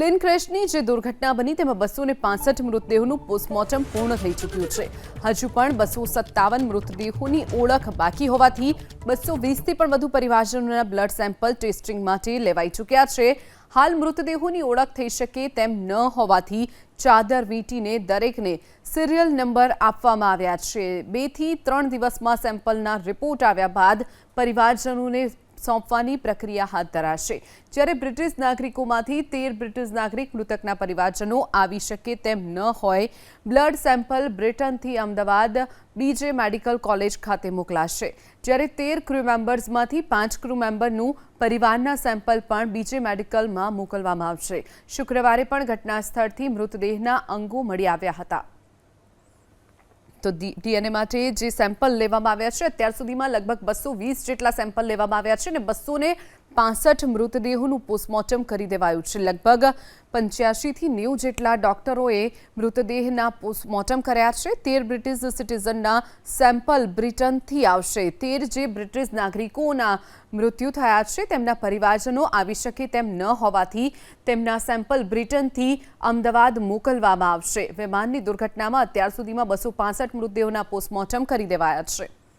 Plane ક્રેશની જે દુર્ઘટના બની તેમાં બસો ને પાસઠ મૃતદેહોનું પોસ્ટમોર્ટમ પૂર્ણ થઈ ચૂક્યું છે. હજુ પણ બસો સત્તાવન મૃતદેહોની ઓળખ બાકી હોવાથી બસો વીસથી પણ વધુ પરિવારજનોના બ્લડ સેમ્પલ ટેસ્ટિંગ માટે લેવાઈ ચૂક્યા છે. હાલ મૃતદેહોની ઓળખ થઈ શકે તેમ ન હોવાથી ચાદર વીંટીને દરેકને સિરિયલ નંબર આપવામાં આવ્યા છે. બેથી ત્રણ દિવસમાં સેમ્પલના રિપોર્ટ આવ્યા બાદ પરિવારજનોને સોંપવાની પ્રક્રિયા હાથ ધરાશે. જ્યારે બ્રિટિશ નાગરિકોમાંથી તેર બ્રિટિશ નાગરિક મૃતકના પરિવારજનો આવી શકે તેમ ન હોય, બ્લડ સેમ્પલ બ્રિટનથી અમદાવાદ બીજે મેડિકલ કોલેજ ખાતે મોકલાશે. જ્યારે તેર ક્રૂ મેમ્બર્સમાંથી પાંચ ક્રૂ મેમ્બરનું પરિવારના સેમ્પલ પણ બીજે મેડિકલમાં મોકલવામાં આવશે. શુક્રવારે પણ ઘટના સ્થળથી મૃતદેહના અંગો મળી આવ્યા હતા. તો ડીએનએ માટે જે સેમ્પલ લેવામાં આવ્યા છે, અત્યાર સુધીમાં લગભગ બસો વીસ જેટલા સેમ્પલ લેવામાં આવ્યા છે અને બસો ને પાસઠ મૃતદેહોનું પોસ્ટમોર્ટમ કરી દેવાયું છે. લગભગ પંચ્યાસીથી નેવું જેટલા ડોક્ટરોએ મૃતદેહના પોસ્ટમોર્ટમ કર્યા છે. તેર બ્રિટિશ સિટીઝનના સેમ્પલ બ્રિટનથી આવશે. તેર જે બ્રિટિશ નાગરિકોના મૃત્યુ થયા છે, તેમના પરિવારજનો આવી શકે તેમ ન હોવાથી તેમના સેમ્પલ બ્રિટનથી અમદાવાદ મોકલવામાં આવશે. વિમાનની દુર્ઘટનામાં અત્યાર સુધીમાં બસો પાસઠ મૃતદેહોના પોસ્ટમોર્ટમ કરી દેવાયા છે.